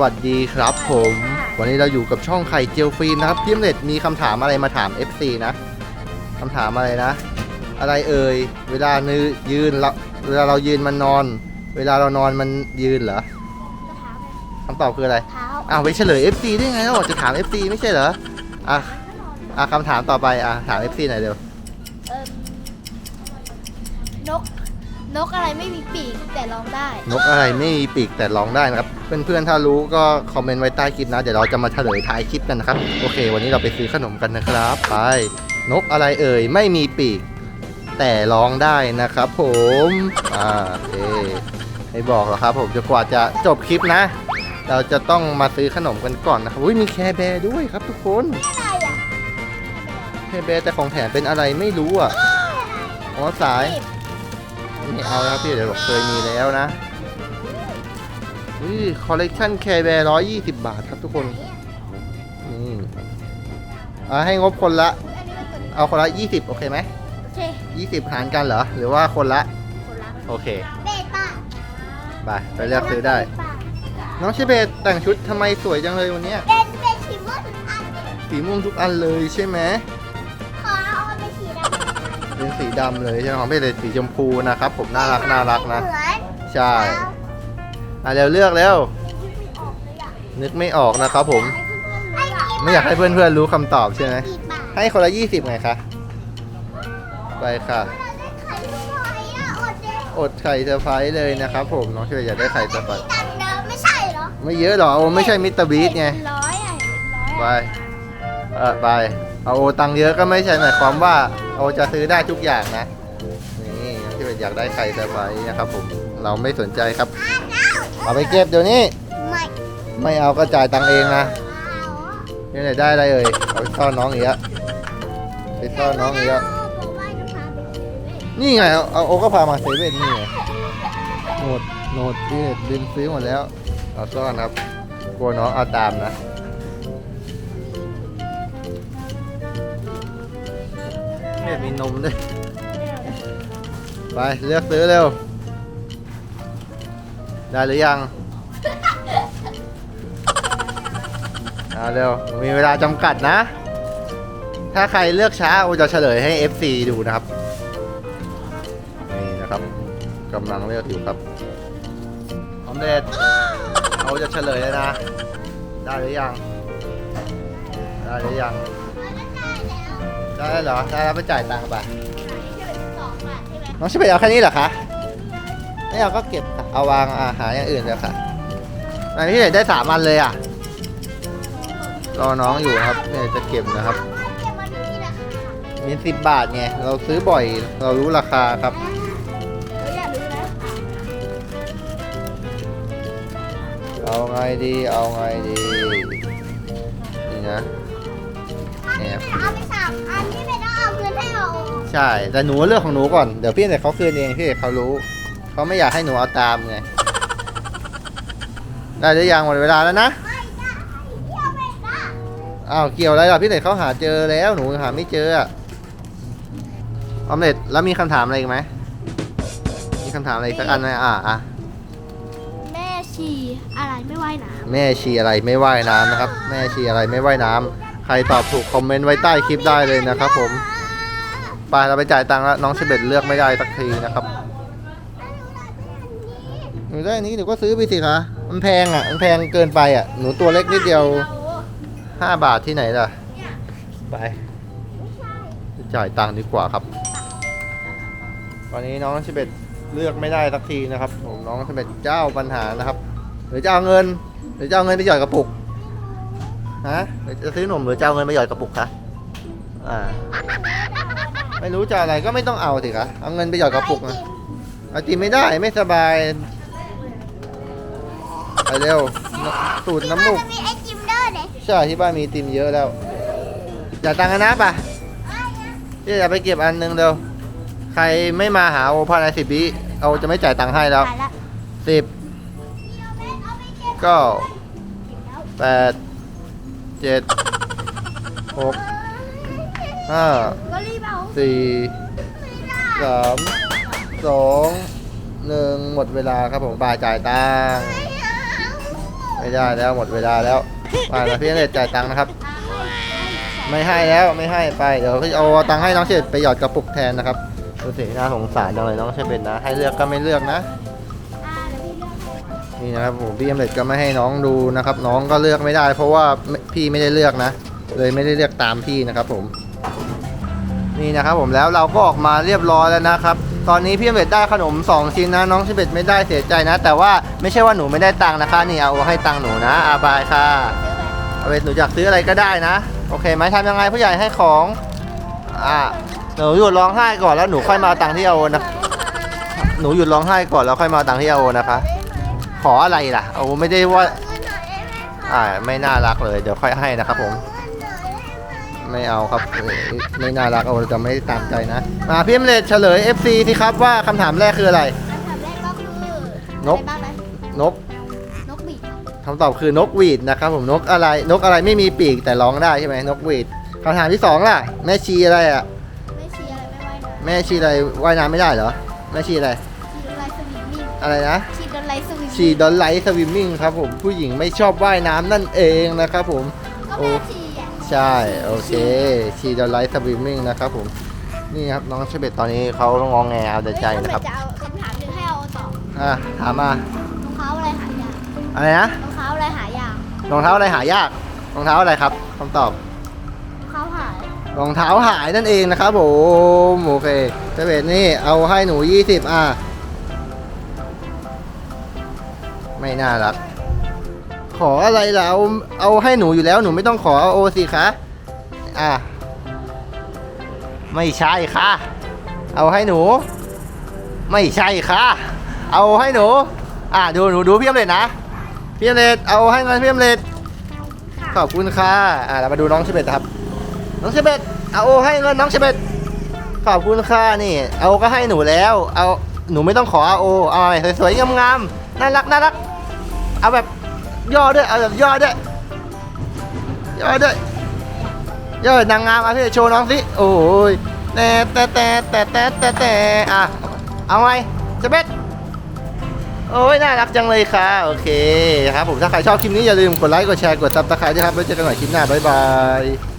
วัสดีครับผม วันนี้เราอยู่กับช่องไข่เจียวฟิล์มนะครับพี่อมเล็ดมีคำถามอะไรมาถาม FC นะคำถามอะไรนะ อะไรเอ่ย เวลานือยืนเราเวลาเรายืนมันนอน เวลาเรานอนมันยืนเหรอคำตอบคืออะไรเท้าอ้าวไปเฉลย FC ได้ไงเราจะถาม FC ไม่ใช่เหรออะอะคำถามต่อไปอะถาม FC หน่อยเดี๋ยว นกอะไรไม่มีปีกแต่ร้องได้ นกอะไรไม่มีปีกแต่ร้องได้นะครับ เพื่อนๆ ถ้ารู้ก็คอมเมนต์ไว้ใต้คลิปนะ เดี๋ยวเราจะมาเฉลยท้ายคลิปกันนะครับ โอเค วันนี้เราไปซื้อขนมกันนะครับ ไป นกอะไรเอ่ยไม่มีปีก แต่ร้องได้นะครับ ผม อ่าโอเคไม่บอกหรอกครับ ผมจะกว่าจะจบคลิปนะ เราจะต้องมาซื้อขนมกันก่อนนะครับ อุ้ยมีแคร์แบร์ด้วยครับ ทุกคนอะไรอะแคร์แบร์แต่ของแถมเป็นอะไรไม่รู้อะอ๋อสาย ไม่เอาแล้วพี่เดี๋ยวบอกเคยมีแล้วนะนี่คอลเลกชันแคร์แบร์ร้อยยี่สิบบาทครับทุกคนนี่อ่าให้งบคนละอันนี้มันตัวนี้เอาคนละยี่สิบโอเคไหมโอเคยี่สิบหารกันเหรอ หรือว่าคนละ คนละโอเคเบต้าไปไปเลือกซื้อได้ น้องชิเบตแต่งชุดทำไมสวยจังเลยวันเนี้ยเป็นเป็นสีม่วงอันนี้สีม่วงทุกอันเลยใช่ไหม เป็นสีดำเลยใช่ไหมของพี่เลยสีชมพูนะครับ ผมน่ารักน่ารักนะเหมือนใช่อะเร็วเลือกเร็วนึกไม่ออกนะครับผม ไม่อยากให้เพื่อนๆรู้คำตอบใช่ไหมกี่บาทให้คนละยี่สิบไงคะ ไปค่ะเราได้ไข่ลูกบอยอะอดเด็กอดไข่เซอร์ไพรส์เลยนะครับผม น้องเชยอยากได้ไข่เซอร์ไพรส์ตังเดิมไม่ใช่เหรอ ไม่เยอะหรอกโอ้ไม่ใช่มิสเตอร์บีทไงเป็นร้อยอะเป็นไปร้อยเออไป เอาโอตังค์เยอะก็ไม่ใช่หมายความว่าโอจะซื้อได้ทุกอย่างนะ นี่น้องเชยอยากได้ไข่เซอร์ไพรส์นะครับผม เราไม่สนใจครับ เอาไปเก็บเดี๋ยวนี้ ไม่ไม่เอาก็จ่ายตังค์เองนะเอาอะนี่ไหนได้อะไรเอ่ย เอาไปซ่อนน้องอีกแล้วไปซ่อนน้องอีกแล้วบอกว่าจะพาไปซื้อเว้ยนี่ไงเอาเอาโอก็พามาเซเว่นนี่ไงโหนดโหนดที่ดึงซื้อหมดแล้ว เอาซ่อนครับ กลัวน้องเอาตามนะ เนี่ยมีนมด้วย ไป เลือกซื้อเร็ว ได้หรือยังเอาเร็ว มีเวลาจำกัดนะ ถ้าใครเลือกช้าโอจะเฉลยให้ FC ดูนะครับ นี่นะครับกำลังเลือกอยู่ครับออมเด็ดเราจะเฉลยแล้วนะ ได้หรือยัง ได้หรือยัง ได้แล้วเหรอได้แล้วไปจ่ายตังค์ไปสองบาทใช่ไหมน้องชิบไปเอาแค่นี้เหรอคะไม่เอาก็เก็บค่ะเอาวางอาหารอย่างอื่นเลยค่ะอันนี้ได้สามอันเลยอะรอน้องอยู่นะครับเนี่ยจะเก็บนะครับเก็บวันนี้แหละค่ะมีสิบบาทไงเราซื้อบ่อยเรารู้ราคาครับเราอยากรู้นะเอาไงดีเอาไงดีนี่นะแอบเอาไปสามอันที่ไม่ต้องเอาเงินให้เราใช่ แต่หนูเลือกของหนูก่อน เดี๋ยวพี่เด็กเขาคืนเองพี่เด็กเขารู้ เขาไม่อยากให้หนูเอาตามไง ได้หรือยังหมดเวลาแล้วนะ ไม่ได้เที่ยวไม่ได้อ้าวเกี่ยวอะไรล่ะพี่เด็กเขาหาเจอแล้วหนูหาไม่เจออะออมเล็ตแล้วมีคำถามอะไรอีกไหม มีคำถามอะไรอีกสักอันไหมอะอะแม่ชีอะไรไม่ว่ายน้แม่ชีอะไรไม่ว่ายน้ำนะครับ แม่ชีอะไรไม่ว่ายน้ำ ใครตอบถูกคอมเมนต์ไว้ใต้คลิปได้เลยนะครับผมไปเราไปจ่ายตังค์แล้วน้องเชเบตเลือกไม่ได้สักทีนะครับหนูได้อันนี้หนูก็ซื้อไปสิคะมันแพงอะมันแพงเกินไปอะหนูตัวเล็กนิดเดียว5บาทที่ไหนล่ะไปจ่ายตังค์ดีกว่าครับ ตอนนี้น้องเชเบตเลือกไม่ได้สักทีนะครับ ผมน้องเชเบตเจ้าปัญหานะครับหรือจะเอาเงินหรือจะเอาเงินไปหยอดกระปุก ฮะหรือจะซื้อหนมหรือจะเอาเงินไปหยอดกระปุกคะอ่า ไม่รู้จะอะไรก็ไม่ต้องเอาสิคะเอาเงินไปหยอดกระปุกนะเอาจีไม่ได้ไม่สบาย ไปเร็วสูตรน้ำมูกจะมีไอจิมเดอร์เนี่ยใช่ที่บ้านมีไอติมเยอะแล้วจ่ายตังค์กันนะป่ะพี่จะไปเก็บอันหนึงเร็วใครไม่มาหาโอภายในสิบวิเอาจะไม่จ่ายตังค์ให้แล้วตายละสิบเอาไปเก็บเก้าแปด เจ็ดหกห้าสี่สามสองหนึ่งหมดเวลาครับผมป่าจ่ายตังค์ไม่ได้แล้วหมดเวลาแล้วไปแล้วพี่เลดจ่ายตังค์นะครับ ไม่ให้แล้วไม่ให้ไปเดี๋ยวพี่เอาตังค์ให้น้องเฉดไปหยอดกระปุกแทนนะครับดูสิน่าสงสารจังเลยน้องเฉดเป็นนะ ให้เลือกก็ไม่เลือกนะ นี่นะครับผมพี่เอมเล็ดก็ไม่ให้น้องดูนะครับ น้องก็เลือกไม่ได้ เพราะว่าพี่ไม่ได้เลือกนะ เลยไม่ได้เลือกตามพี่นะครับผม นี่นะครับผมแล้วเราก็ออกมาเรียบร้อยแล้วนะครับ ตอนนี้พี่เอมเล็ดได้ขนม 2 ชิ้นนะน้องชิเฉดไม่ได้เสียใจนะ แต่ว่าไม่ใช่ว่าหนูไม่ได้ตังค์นะคะ นี่เอาให้ตังค์หนูนะอาบายค่ะเอาไปหนูอยากซื้ออะไรก็ได้นะ โอเคไหมทำยังไงผู้ใหญ่ให้ของอ่าหนูหยุดร้องไห้ก่อนแล้วหนูค่อยมาตังค์ที่เอานะหนูหยุดร้องไห้ก่อนแล้วค่อยมาเอาตังค์ที่เอานะคะ ขออะไรล่ะโอ้ไม่ได้ว่า อ่า ไม่น่ารักเลย เดี๋ยวค่อยให้นะครับผม ไม่เอาครับเออไม่น่ารักเอาจะไม่ตามใจนะ มาพี่เอมเลดเฉลย FC สิครับว่าคำถามแรกคืออะไรคำถามแรกก็คือนกอะไรบ้างนะนก นกบีดคำตอบคือนกหวีดนะครับผม นกอะไร นกอะไรไม่มีปีกแต่ร้องได้ใช่ไหมนกหวีดคำถามที่สองล่ะ แม่ชีอะไรอะไม่เชียร์อะไรไม่ไหวนะแม่ชีอะไรว่ายน้ำไม่ได้เหรอ แม่ชีอะไร อะไรนะชีดอะไรสวิมมิ่งชีดอนไลท์สวิมมิ่งครับผมผู้หญิงไม่ชอบว่ายน้ำนั่นเองนะครับผมก็แม่ชีอะใช่โอเคชีดอนไลท์สวิมมิ่งนะครับผมนี่ครับน้องเชเบตตอนนี้เขางองแงเอาแต่ใจนะครับจะเอาคำถามหนึ่งให้เอาตอบอะถามมารองเท้าอะไรหายากอะไรนะรองเท้าอะไรหายากรองเท้าอะไรหายากรองเท้าอะไรครับคำตอบ รองเท้าหายรองเท้าหายนั่นเองนะครับผมโอเคเชเบตนี่เอาให้หนู 20 อะ ไม่น่ารัก ขออะไรล่ะเอาเอาให้หนูอยู่แล้วหนูไม่ต้องขอเอาโอสิคะอะไม่ใช่ค่ะ เอาให้หนู ไม่ใช่ค่ะ เอาให้หนู อะดูหนูดูพี่อมเลดนะพี่อมเลดเอาให้เงินพี่อมเลดขอบคุณค่ะอะเรามาดูน้องเชเบตครับ น้องเชเบตเอาโอให้เงินน้องเชเบตขอบคุณค่ะนี่ เอาก็ให้หนูแล้ว เอาหนูไม่ต้องขอเอาโอเอาอะไรสวยๆงามๆน่ารักน่ารัก เอาแบบย่อด้วยเอาแบบย่อด้วยย่อด้วยย่อนางงามเอาพี่โชว์น้องสิโอ้ยแต่แต่แต่แต่แต่แต่แต่อะเอาไงเชเบตโอ้ยน่ารักจังเลยค่ะโอเคครับผมถ้าใครชอบคลิปนี้อย่าลืมกดไลค์กดแชร์กดซับสไครต์ด้วยครับไว้เจอกันใหม่คลิปหน้าบ๊ายบาย